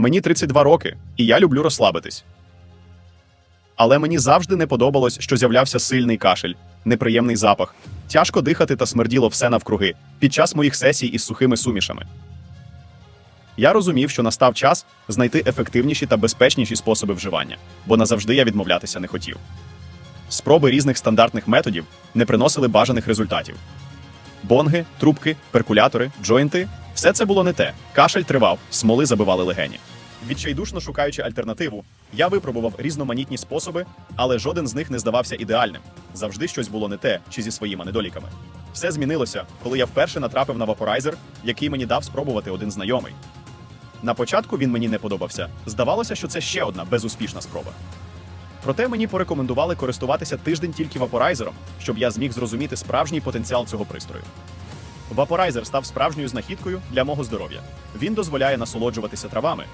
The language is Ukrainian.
Мені 32 роки, і я люблю розслабитись. Але мені завжди не подобалось, що з'являвся сильний кашель, неприємний запах, тяжко дихати та смерділо все навкруги під час моїх сесій із сухими сумішами. Я розумів, що настав час знайти ефективніші та безпечніші способи вживання, бо назавжди я відмовлятися не хотів. Спроби різних стандартних методів не приносили бажаних результатів. Бонги, трубки, перкулятори, джойнти все це було не те. Кашель тривав, смоли забивали легені. Відчайдушно шукаючи альтернативу, я випробував різноманітні способи, але жоден з них не здавався ідеальним. Завжди щось було не те чи зі своїми недоліками. Все змінилося, коли я вперше натрапив на вапорайзер, який мені дав спробувати один знайомий. На початку він мені не подобався. Здавалося, що це ще одна безуспішна спроба. Проте мені порекомендували користуватися тиждень тільки вапорайзером, щоб я зміг зрозуміти справжній потенціал цього пристрою. Вапорайзер став справжньою знахідкою для мого здоров'я. Він дозволяє насолоджуватися травами,